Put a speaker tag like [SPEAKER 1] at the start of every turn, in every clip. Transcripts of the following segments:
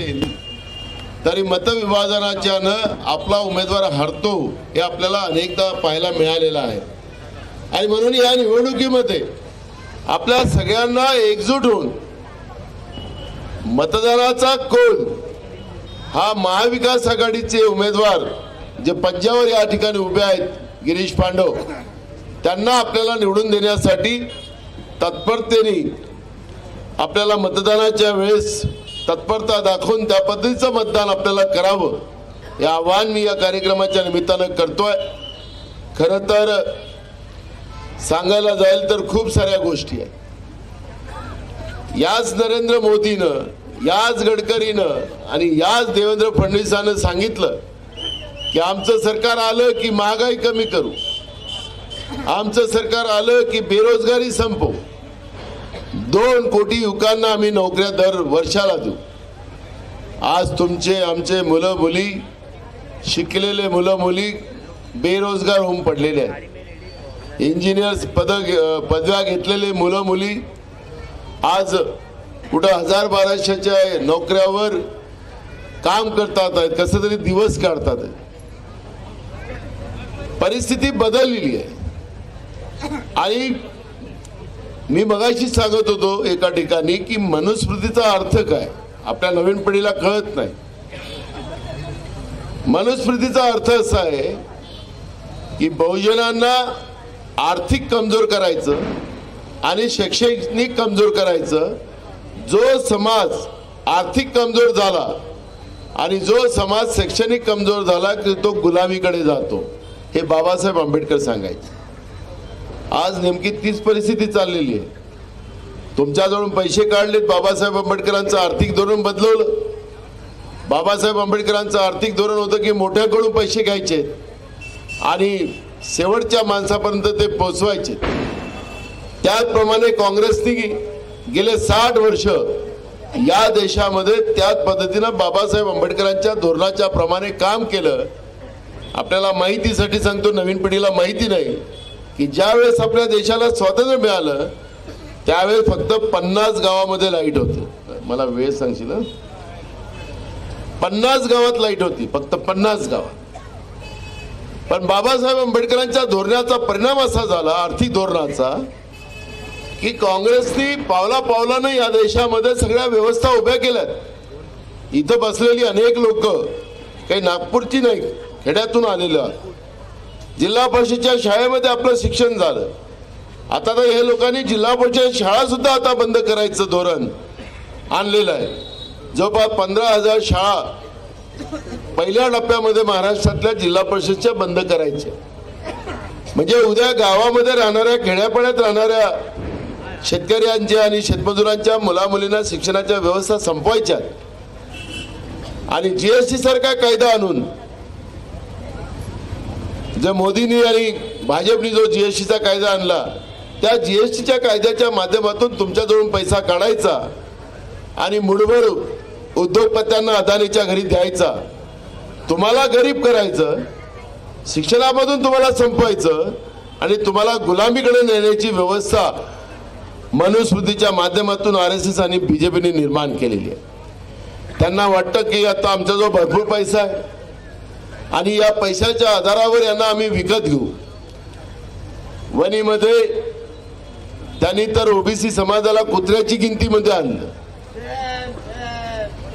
[SPEAKER 1] असेल तरी मतविभाजनाच्यानं आपला उमेदवार हरतो हे आपल्याला अनेकदा पाहायला मिळालेलं आहे. आणि म्हणून या निवडणुकीमध्ये आपल्या सगळ्यांना एकजूट होऊन मतदानाचा कोल हा महाविकास आघाडीचे उमेदवार जे पंजावर या ठिकाणी उभे आहेत गिरीश पांडव त्यांना आपल्याला निवडून देण्यासाठी तत्परतेने आपल्याला मतदानाच्या वेळेस तत्परता दाखवून त्या पद्धतीचं मतदान आपल्याला करावं. हे आव्हान मी या कार्यक्रमाच्या निमित्तानं करतोय. खरं तर सांगायला जाईल तर खूप साऱ्या गोष्टी आहेत. याच नरेंद्र मोदीनं याच गडकरीनं आणि याच देवेंद्र फडणवीसानं सांगितलं की आमचं सरकार आलं की महागाई कमी करू. आमचं सरकार आलं की बेरोजगारी संपवू. दोन कोटी युवकांना आम्ही नोकऱ्या दर वर्षाला देऊ. आज तुमचे आमचे मुलं मुली शिकलेले मुलं मुली बेरोजगार होऊन पडलेले आहेत. इंजिनियर्स पद पदव्या घेतलेले मुलं मुली आज कुठं हजार बाराशेच्या नोकऱ्यावर काम करतात आहेत कसं तरी दिवस काढतात परिस्थिती बदललेली आहे. आणि मी मगाशी सांगत होतो एका ठिकाणी की मनुस्मृतीचा अर्थ काय? आपल्या नवीन पिढीला कळत नाही. मनुस्मृतीचा अर्थ असा आहे की बहुजनांना आर्थिक कमजोर करायचं आणि शैक्षणिक कमजोर करायचं. जो समाज आर्थिक कमजोर झाला आणि जो समाज शैक्षणिक कमजोर झाला की तो गुलामीकडे जातो. हे बाबासाहेब आंबेडकर सांगायचे. आज नेमकी तीच परिस्थिती चाललेली आहे. तुमच्याजवळून पैसे काढलेत बाबासाहेब आंबेडकरांचं आर्थिक धोरण बदलवलं. बाबासाहेब आंबेडकरांचं आर्थिक धोरण होतं की मोठ्याकडून पैसे घ्यायचे आणि शेवटच्या माणसापर्यंत ते पोचवायचे. त्याचप्रमाणे काँग्रेसने गेले साठ वर्ष या देशामध्ये त्याच पद्धतीनं बाबासाहेब आंबेडकरांच्या धोरणाच्या प्रमाणे काम केलं. आपल्याला माहितीसाठी सांगतो नवीन पिढीला माहिती नाही. की ज्यावेळेस आपल्या देशाला स्वातंत्र्य मिळालं त्यावेळेस फक्त पन्नास गावामध्ये लाइट होते. मला वेळ सांगशील पन्नास गावात लाइट होती फक्त पन्नास गावात. पण बाबासाहेब आंबेडकरांच्या धोरणाचा परिणाम असा झाला आर्थिक धोरणाचा की काँग्रेसनी पावला पावलानं या देशामध्ये सगळ्या व्यवस्था उभ्या केल्यात. इथं बसलेली अनेक लोक काही नागपूरची नाही खेड्यातून आलेलं जिल्हा परिषदच्या शाळेमध्ये आपलं शिक्षण झालं. आता तर हे लोकांनी जिल्हा परिषद शाळा सुद्धा आता बंद करायचं धोरण आणलेलं आहे. जवळपास पंधरा हजार शाळा पहिल्या टप्प्यामध्ये महाराष्ट्रातल्या जिल्हा परिषदच्या बंद करायच्या. म्हणजे उद्या गावामध्ये राहणाऱ्या खेड्यापाड्यात राहणाऱ्या शेतकऱ्यांच्या आणि शेतमजुरांच्या मुलामुलींना शिक्षणाच्या व्यवस्था संपवायच्या आणि जीएसटी सारखा कायदा आणून जे मोदींनी आणि भाजपनी जो जीएसटीचा कायदा आणला त्या जीएसटीच्या कायद्याच्या माध्यमातून तुमच्याजवळून पैसा काढायचा आणि मुठभर उद्योगपत्यांना अदानीच्या घरी द्यायचा तुम्हाला गरीब करायचं शिक्षणामधून तुम्हाला संपवायचं आणि तुम्हाला गुलामीकडे नेण्याची व्यवस्था मनुस्मृतीच्या माध्यमातून आर एस एस आणि बीजेपीने निर्माण केलेली आहे. त्यांना वाटतं की आता आमच्याजवळ भरपूर पैसा आहे. आणि या पैशाच्या आधारावर यांना आम्ही विकत घेऊ. वणीमध्ये त्यांनी तर ओबीसी समाजाला कुत्र्याची गिनतीमध्ये आणलं.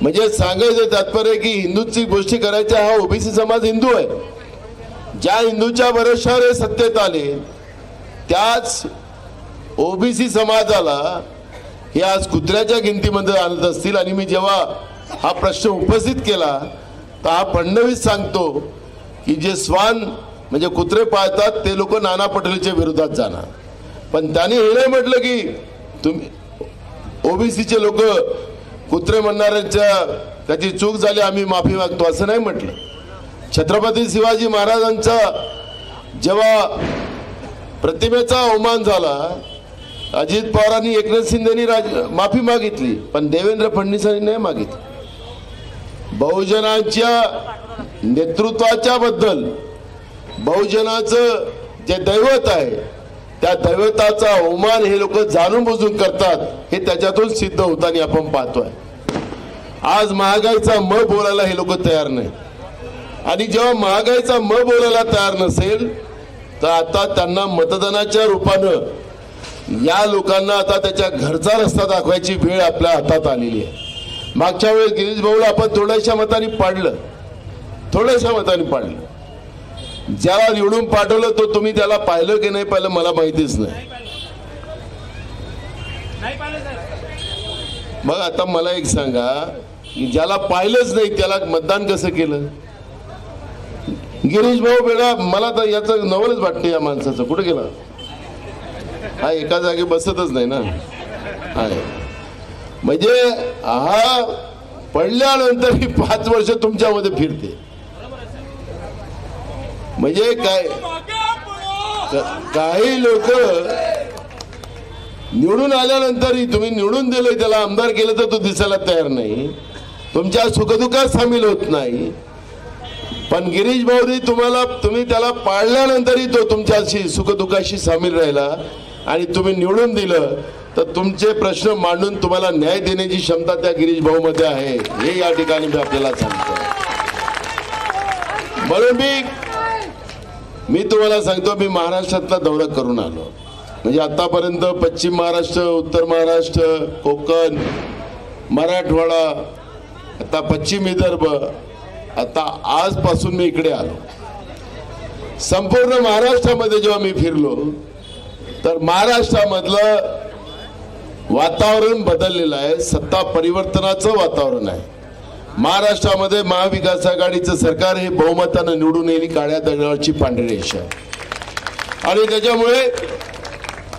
[SPEAKER 1] म्हणजे सांगायचं तात्पर्य की हिंदूची गोष्टी करायच्या हा ओबीसी समाज हिंदू आहे. ज्या हिंदूच्या भरोशावर हे सत्तेत आले त्याच ओबीसी समाजाला हे आज कुत्र्याच्या गिनतीमध्ये आणत असतील. आणि मी जेव्हा हा प्रश्न उपस्थित केला तर हा फडणवीस सांगतो की जे स्वान म्हणजे कुत्रे पाळतात ते लोक नाना पटोलेच्या विरोधात जाणार. पण त्याने हे नाही म्हटलं की तुम्ही ओबीसीचे लोक कुत्रे म्हणणाऱ्यांच्या त्याची चूक झाली आम्ही माफी मागतो असं नाही म्हटलं. छत्रपती शिवाजी महाराजांचा जेव्हा प्रतिमेचा अवमान झाला अजित पवारांनी एकनाथ शिंदेनी राज माफी मागितली पण देवेंद्र फडणवीसांनी नाही मागितली. बहुजनांच्या नेतृत्वाच्या बद्दल बहुजनाचं जे दैवत आहे त्या दैवताचा अवमान हे लोक जाणून बुजून करतात हे त्याच्यातून सिद्ध होताना आपण पाहतोय. आज महागाईचा म बोलायला हे लोक तयार नाही. आणि जेव्हा महागाईचा म बोलायला तयार नसेल तर आता त्यांना मतदानाच्या रूपानं या लोकांना आता त्याच्या घरचा रस्ता दाखवायची वेळ आपल्या हातात आलेली आहे. मागच्या वेळेस गिरीश भाऊला आपण थोड्याशा मताने पाडलं. थोड्याशा मताने पाडलं. ज्याला निवडून पाठवलं तो तुम्ही त्याला पाहिलं की नाही पाहिलं मला माहितीच नाही. मग आता मला एक सांगा की ज्याला पाहिलंच नाही त्याला मतदान कसं केलं? गिरीश भाऊ बेडा मला तर याचं नवलच वाटतं या माणसाचं. कुठं गेला? हा एका जागी बसतच नाही ना? आहे म्हणजे हा पडल्यानंतर ही पाच वर्ष तुमच्यामध्ये फिरते. म्हणजे काय? काही लोक निवडून आल्यानंतरही तुम्ही निवडून दिले त्याला आमदार केलं तर तो दिसायला तयार नाही. तुमच्या सुखदुःखात सामील होत नाही. पण गिरीश भाऊनी तुम्हाला तुम्ही त्याला पाळल्यानंतरही तो तुमच्याशी सुखदुःखाशी सामील राहिला आणि तुम्ही निवडून दिलं. तर तुमचे प्रश्न मांडून तुम्हाला न्याय देण्याची क्षमता त्या गिरीश भाऊ मध्ये आहे. हे या ठिकाणी मी आपल्याला सांगतो. म्हणून मी मी तुम्हाला सांगतो मी महाराष्ट्रातला दौरा करून आलो. म्हणजे आतापर्यंत पश्चिम महाराष्ट्र उत्तर महाराष्ट्र कोकण मराठवाडा आता पश्चिम विदर्भ आता आजपासून मी इकडे आलो. संपूर्ण महाराष्ट्रामध्ये जेव्हा मी फिरलो तर महाराष्ट्रामधलं वातावरण बदललेलं आहे. सत्ता परिवर्तनाचं वातावरण आहे. महाराष्ट्रामध्ये महाविकास आघाडीचं सरकार हे बहुमतानं निवडून येईल काळ्या दगडावरची पांढरी रेषा आणि त्याच्यामुळे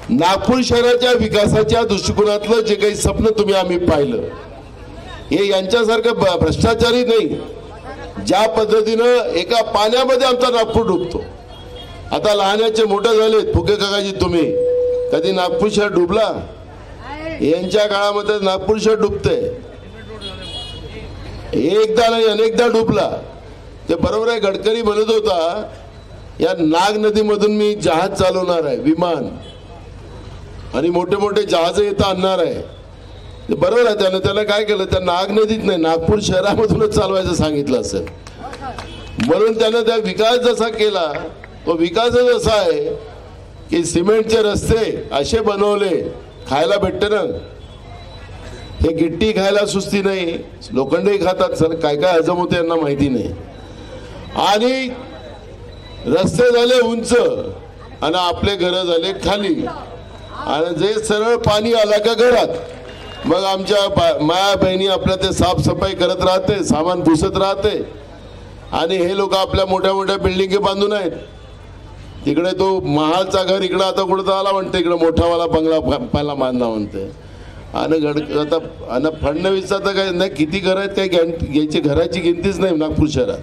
[SPEAKER 1] नागपूर शहराच्या विकासाच्या दृष्टिकोनातलं जे काही स्वप्न तुम्ही आम्ही पाहिलं हे यांच्यासारखं भ्रष्टाचारी नाही. ज्या पद्धतीनं एका पाण्यामध्ये आमचा नागपूर डुबतो. आता लहानाचे मोठे झालेत फुके काकाजी तुम्ही. कधी नागपूर शहर डुबला? यांच्या काळामध्ये नागपूर शहर डुबते. एकदा नाही अनेकदा डुबला. ते बरोबर आहे गडकरी म्हणत होता या नाग नदीमधून मी जहाज चालवणार आहे विमान. आणि मोठे मोठे जहाज इथं आणणार आहे. ते बरोबर आहे त्यानं त्याला काय केलं त्या नाग नदीत नाही नागपूर शहरामधूनच चालवायचं सांगितलं असेल. म्हणून त्यानं त्या विकास जसा केला तो विकासच असा आहे की सिमेंटचे रस्ते असे बनवले खायला भेटतं ना. हे गिट्टी खायला सुस्ती नाही. लोखंडही खातात सर. काय काय हजम होते यांना माहिती नाही. आणि रस्ते झाले उंच आणि आपले घरं झाले खाली. आणि जे सरळ पाणी आला का घरात. मग आमच्या बा- माया बहिणी आपल्या ते साफसफाई करत राहते सामान पुसत राहते. आणि हे लोक आपल्या मोठ्या मोठ्या बिल्डिंगे बांधून आहेत. तिकडे तो महालचा घर इकडं आता कुठं आला म्हणते इकडे मोठावाला बंगला प- पहिला बांधला म्हणते आणि गड आता आणि फडणवीसचा तर काय नाही किती घर आहेत काही गॅन- घ्यायची घराची गिनतीच नाही नागपूर शहरात.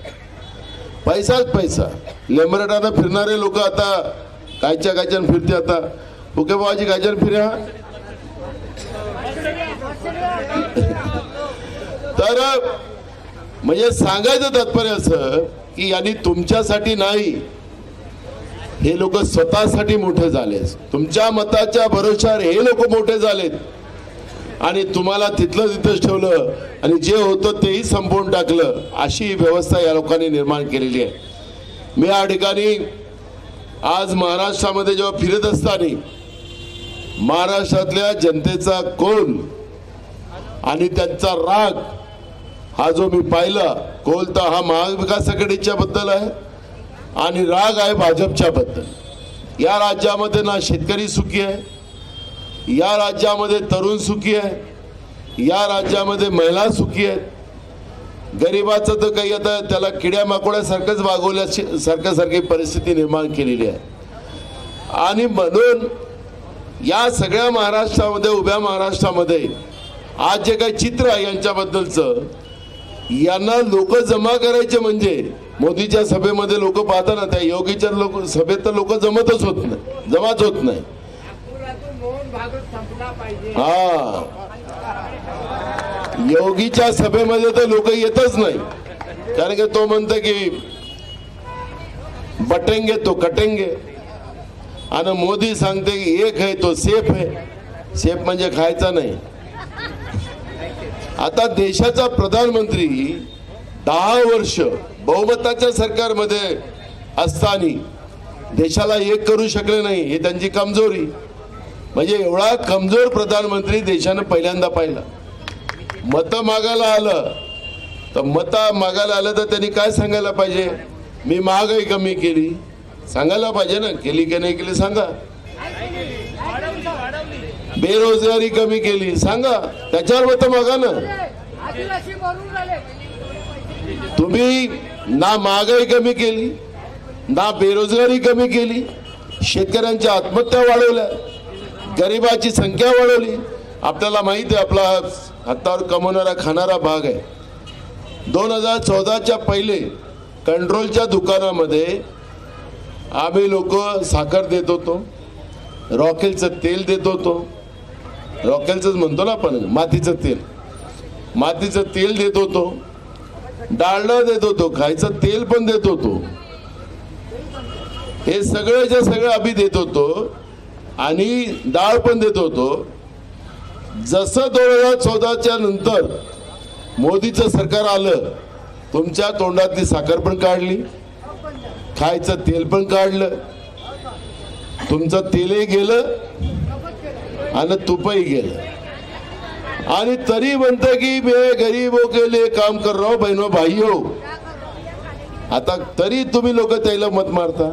[SPEAKER 1] पैसाच पैसा. लेमरेटानं फिरणारे लोक आता कायच्या कायच्यान फिरते आता. ओके बाबाजी कायच्यान फिर्या तर म्हणजे सांगायचं तात्पर्य असं की यांनी तुमच्यासाठी नाही हे लोक स्वतःसाठी मोठे झाले तुमच्या मताच्या भरोशावर हे लोक मोठे झालेत. आणि तुम्हाला तिथलं तिथंच ठेवलं आणि जे होतं तेही संपवून टाकलं. अशी व्यवस्था या लोकांनी निर्माण केलेली आहे. मी या ठिकाणी आज महाराष्ट्रामध्ये जेव्हा फिरत असताना महाराष्ट्रातल्या जनतेचा कोल आणि त्यांचा राग हा जो मी पाहिला कोल तर हा महाविकास आघाडीच्या बद्दल आहे. आणि राग आहे भाजपच्या बद्दल या राज्यामध्ये ना शेतकरी सुखी आहे या राज्यामध्ये तरुण सुखी आहे या राज्यामध्ये महिला सुखी आहेत. गरिबाचं तर काही आता त्याला किड्या माकोड्यासारखंच वागवल्या सारख्या सारखी परिस्थिती निर्माण केलेली आहे. आणि म्हणून या सगळ्या महाराष्ट्रामध्ये उभ्या महाराष्ट्रामध्ये आज जे काही चित्र आहे यांच्याबद्दलचं यांना लोक जमा करायचे म्हणजे मोदीच्या सभेमध्ये लोक पाहताना त्या योगीच्या लोक सभेत तर लोक जमतच होत नाही. जमाच होत नाही. हा. योगीच्या सभेमध्ये तर लोक येतच नाही. कारण की तो म्हणतो की बटेंगे तो कटेंगे. आणि मोदी सांगते की एक आहे तो सेफ आहे. सेफ म्हणजे खायचा नाही. आता देशाचा प्रधानमंत्री दहा वर्ष बहुमताच्या सरकारमध्ये असताना देशाला एक करू शकले नाही हे त्यांची कमजोरी. म्हणजे एवढा कमजोर प्रधानमंत्री देशानं पहिल्यांदा पाहिला. मत मागायला आलं तर मत मागायला आलं तर त्यांनी काय सांगायला पाहिजे? मी महागाई कमी केली. सांगायला पाहिजे ना केली की नाही केली सांगा. बेरोजगारी कमी केली सांगा. त्याच्यावर मत मागा ना. तुम्ही ना महागाई कमी केली ना बेरोजगारी कमी केली. शेतकऱ्यांच्या आत्महत्या वाढवल्या गरिबाची संख्या वाढवली. आपल्याला माहिती आहे आपला हातावर कमवणारा खाणारा भाग आहे. दोन हजार चौदाच्या पहिले कंट्रोलच्या दुकानामध्ये आम्ही लोक साखर देत होतो रॉकेलचं तेल देत होतो. रॉकेलचंच म्हणतो ना आपण मातीचं तेल. मातीचं तेल देत होतो. डाळ देत होतो खायचं तेल पण देत होतो हे सगळ्याच्या सगळं आम्ही देत होतो आणि डाळ पण देत होतो जसं दोन हजार चौदाच्या नंतर मोदीचं सरकार आलं तुमच्या तोंडातली साखर पण काढली खायचं तेल पण काढलं तुमचं तेलही गेलं आणि तुपही गेलं. आणि तरी म्हणतं की मैं गरीबो के लिए काम कर रहा हूं बहनों भाइयों. आता तरी तुम्ही लोक त्याला मत मारता.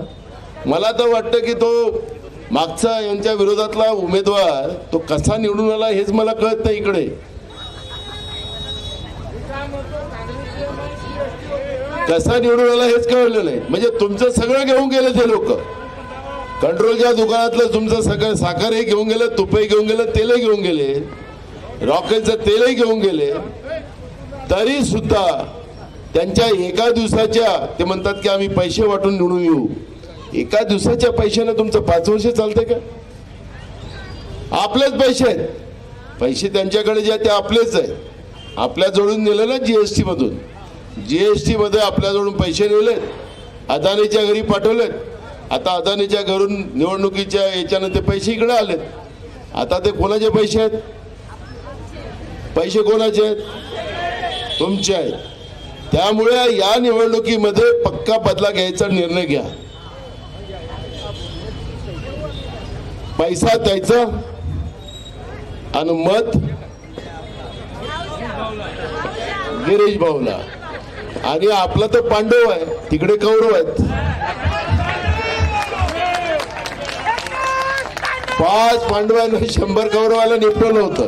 [SPEAKER 1] मला तर वाटतं की तो मागचा यांच्या विरोधातला उमेदवार तो कसा निवडून आला हेच मला कळत नाही इकडे. कसा निवडून आला हेच कळलं नाही. म्हणजे तुमचं सगळं घेऊन गेले ते लोक. कंट्रोलच्या दुकानातलं तुमचं सगळं साखरही घेऊन गेलं तुपही घेऊन गेलं तेलही घेऊन गेले. रॉकेलचं तेलही घेऊन गेले. तरी सुद्धा त्यांच्या एका दिवसाच्या ते म्हणतात की आम्ही पैसे वाटून निवडून येऊ. एका दिवसाच्या पैशानं तुमचं पाच वर्ष चालतंय का? आपलेच पैसे आहेत. पैसे त्यांच्याकडे जे आहेत ते आपलेच आहेत. आपल्या जोडून नेलं ना जीएसटी मधून. जीएसटी मध्ये आपल्याजवळून पैसे नेलेत. अदानीच्या घरी पाठवलेत. आता अदानीच्या घरून निवडणुकीच्या याच्यानं ते पैसे इकडे आलेत. आता ते कोणाचे पैसे आहेत? पैसे कोणाचे आहेत? तुमचे आहेत. त्यामुळे या निवडणुकीमध्ये पक्का बदला घ्यायचा निर्णय घ्या. पैसा द्यायचा आणि मत गिरीश भाऊला. आणि आपला तर पांडव आहे तिकडे कौरव आहेत. पाच पांडवांना शंभर कौरवाला निपटवलं होतं.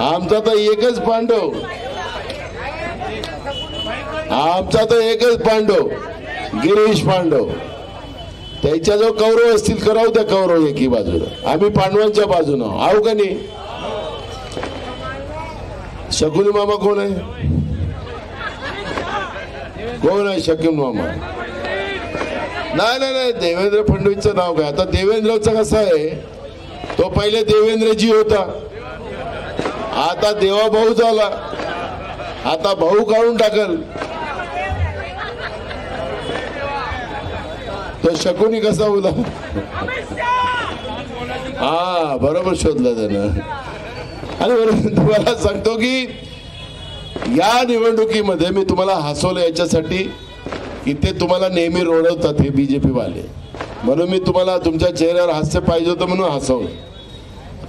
[SPEAKER 1] आमचा तर एकच पांडव. आमचा तर एकच पांडव गिरीश पांडव. त्याच्या जो कौरव असतील कराव त्या कौरव एकी बाजूला आम्ही पांडवांच्या बाजूनं. आहो का नाही? शकुनी मामा कोण आहे? कोण आहे शकुन मामा? नाही नाही नाही देवेंद्र फडणवीसचं नाव काय? आता देवेंद्रचं कसं आहे? तो पहिले देवेंद्रजी होता. आता देवा भाऊ झाला. आता भाऊ काढून टाकल. तो शकुनी कसा बोला? हा बरोबर शोधलं त्यानं. आणि बरोबर तुम्हाला सांगतो की या निवडणुकीमध्ये मी तुम्हाला हसवलं याच्यासाठी की ते तुम्हाला नेहमी रोडवतात हे बीजेपी वाले म्हणून मी तुम्हाला तुमच्या चेहऱ्यावर हास्य पाहिजे होतं म्हणून हसवलं.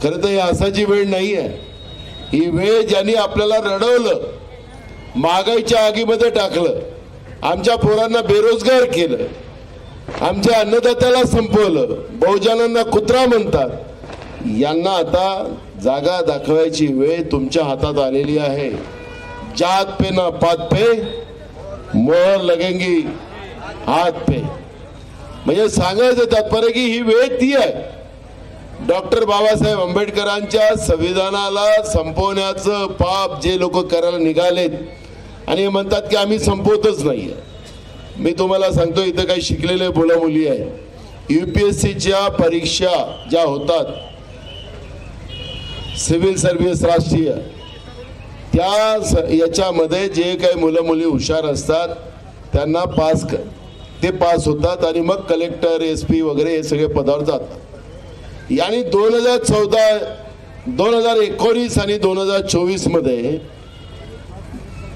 [SPEAKER 1] खरं तर हे हसायची वेळ नाही आहे ही वेळ ज्यांनी आपल्याला रडवलं महागाईच्या आगीमध्ये टाकलं आमच्या पोरांना बेरोजगार केलं आमच्या अन्नदात्याला संपवलं बहुजनांना कुत्रा म्हणतात यांना आता जागा दाखवायची वेळ तुमच्या हातात आलेली आहे. जात पे ना पात पे मोहर लगेंगी हात पे. म्हणजे सांगायचं तात्पर्य की ही वेळ ती आहे. डॉक्टर बाबासाहेब आंबेडकरांच्या संविधानाला संपवण्याचं पाप जे लोक करायला निघालेत आणि म्हणतात की आम्ही संपवतच नाही मी तुम्हाला सांगतो इथं काही शिकलेले बोला मुली एस सीच्या परीक्षा ज्या होतात सिव्हिल सर्व्हिस राष्ट्रीय त्या स- याच्यामध्ये जे काही मुलं मुली हुशार असतात त्यांना पास क ते पास होतात आणि मग कलेक्टर एस पी वगैरे हे सगळे पदावर जातात. यांनी दोन हजार चौदा दोन हजार एकोणीस आणि दोन हजार चोवीसमध्ये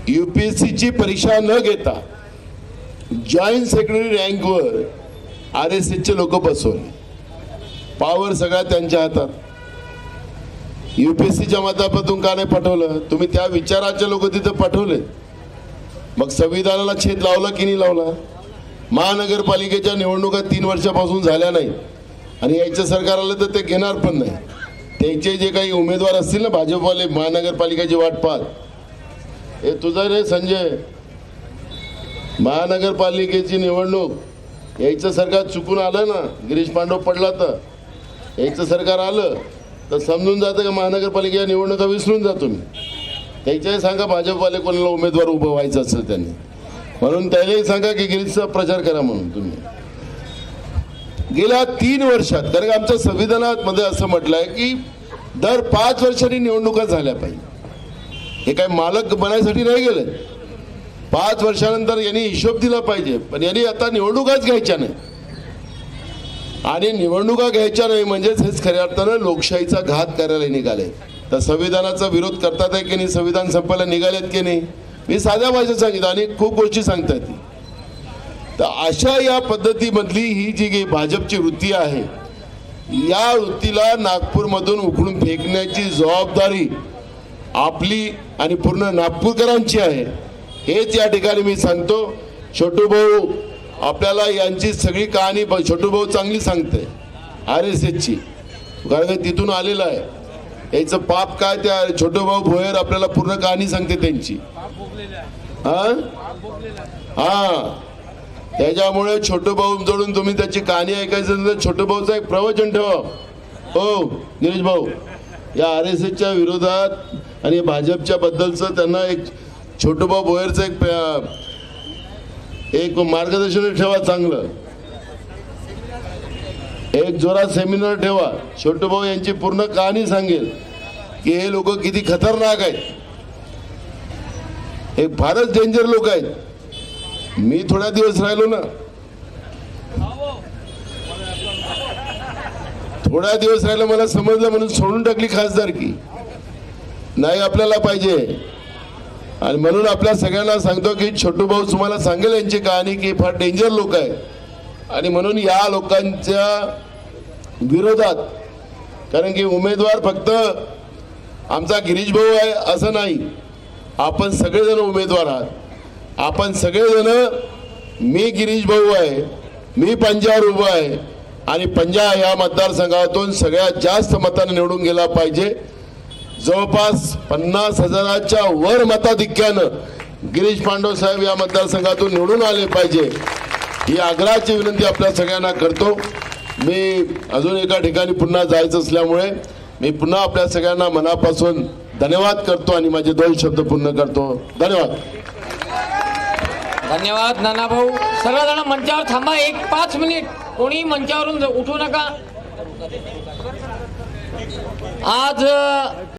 [SPEAKER 1] युपीएससीची परीक्षा न घेता जॉईंट सेक्रेटरी रँकवर आर एस एसचे लोक बसवले. पावर सगळ्या त्यांच्या हातात. युपीएससीच्या माध्यमातून का नाही पाठवलं? तुम्ही त्या विचाराचे लोक तिथं पाठवले. मग संविधानाला छेद लावला की नाही लावला? महानगरपालिकेच्या निवडणुका तीन वर्षापासून झाल्या नाही आणि यायचं सरकार आलं तर ते घेणार पण नाही. त्यांचे जे काही उमेदवार असतील ना भाजपवाले महानगरपालिकेची वाट पाहत. हे तुझं रे संजय. महानगरपालिकेची निवडणूक. यायचं सरकार चुकून आलं ना गिरीश पांडव पडला तर. यायचं सरकार आलं तर समजून जातं का महानगरपालिकेच्या निवडणुका विसरून जातो मी त्याच्याही सांगा भाजपवाले कोणाला उमेदवार उभं व्हायचं असेल त्यांनी. म्हणून त्यालाही सांगा की गिरीशचा प्रचार करा म्हणून तुम्ही. गेल्या तीन वर्षात कारण आमच्या संविधानात मध्ये असं म्हटलंय की दर पाच वर्षांनी निवडणुका झाल्या पाहिजे. हे काय मालक बनायसाठी नाही गेलं. पाच वर्षानंतर यांनी हिशोब दिला पाहिजे पण यांनी आता निवडणुकाच घ्यायच्या नाही. आणि निवडणुका घ्यायच्या नाही म्हणजेच हेच खऱ्या अर्थानं लोकशाहीचा घात करायला निघाले. तर संविधानाचा विरोध करतात आहे की नाही? संविधान संपायला निघालेत की नाही? मी साध्या भाषेत सांगितलं आणि खूप गोष्टी सांगतात ती तर अशा या पद्धतीमधली ही जी काही भाजपची वृत्ती आहे या वृत्तीला नागपूरमधून उखडून फेकण्याची जबाबदारी आपली आणि पूर्ण नागपूरकरांची आहे. हेच या ठिकाणी मी सांगतो. छोटू भाऊ आपल्याला यांची सगळी कहाणी छोटू भाऊ चांगली सांगते. आर एस एसची कारण का तिथून आलेलं आहे. याचं पाप काय त्या छोटू भाऊ भोयर आपल्याला पूर्ण कहाणी सांगते त्यांची. हा? हा. त्याच्यामुळे छोटू भाऊ जोडून तुम्ही त्याची कहाणी ऐकायचं तर छोटू भाऊचं एक प्रवचन ठेवा. हो गिरीश भाऊ या आर एस एसच्या विरोधात आणि भाजपच्या बद्दलचं त्यांना एक छोटू भाऊ भोयरचं एक एक मार्गदर्शन ठेवा चांगलं. एक जोरात सेमिनार ठेवा. छोटू भाऊ यांची पूर्ण कहाणी सांगेल की हे लोक किती खतरनाक आहेत. हे फारच डेंजर लोक आहेत. मी थोड्या दिवस राहिलो ना. थोड्या दिवस राहिलं मला समजलं म्हणून सोडून टाकली खासदार की. नाही आपल्याला पाहिजे. आणि म्हणून आपल्या सगळ्यांना सांगतो की छोटू भाऊ तुम्हाला सांगेल यांची कहाणी की फार डेंजर लोक आहे. आणि म्हणून या लोकांच्या विरोधात कारण की उमेदवार फक्त आमचा गिरीश भाऊ आहे असं नाही. आपण सगळेजण उमेदवार आहात. आपण सगळेजण मी गिरीश भाऊ आहे मी पंजावर उभा आहे आणि पंजा या मतदारसंघातून सगळ्यात जास्त मतानं निवडून गेला पाहिजे. जवळपास पन्नास हजाराच्या वर मताधिक्यानं गिरीश पांडव साहेब या मतदारसंघातून निवडून आले पाहिजे. ही आग्रहाची विनंती आपल्या सगळ्यांना करतो. मी अजून एका ठिकाणी पुन्हा जायचं असल्यामुळे मी पुन्हा आपल्या सगळ्यांना मनापासून धन्यवाद करतो आणि माझे दोन शब्द पूर्ण करतो. धन्यवाद.
[SPEAKER 2] धन्यवाद नाना भाऊ सर्वजण मंचावर थांबा एक पाच मिनिट. कोणी मंचावरून उठू नका. आज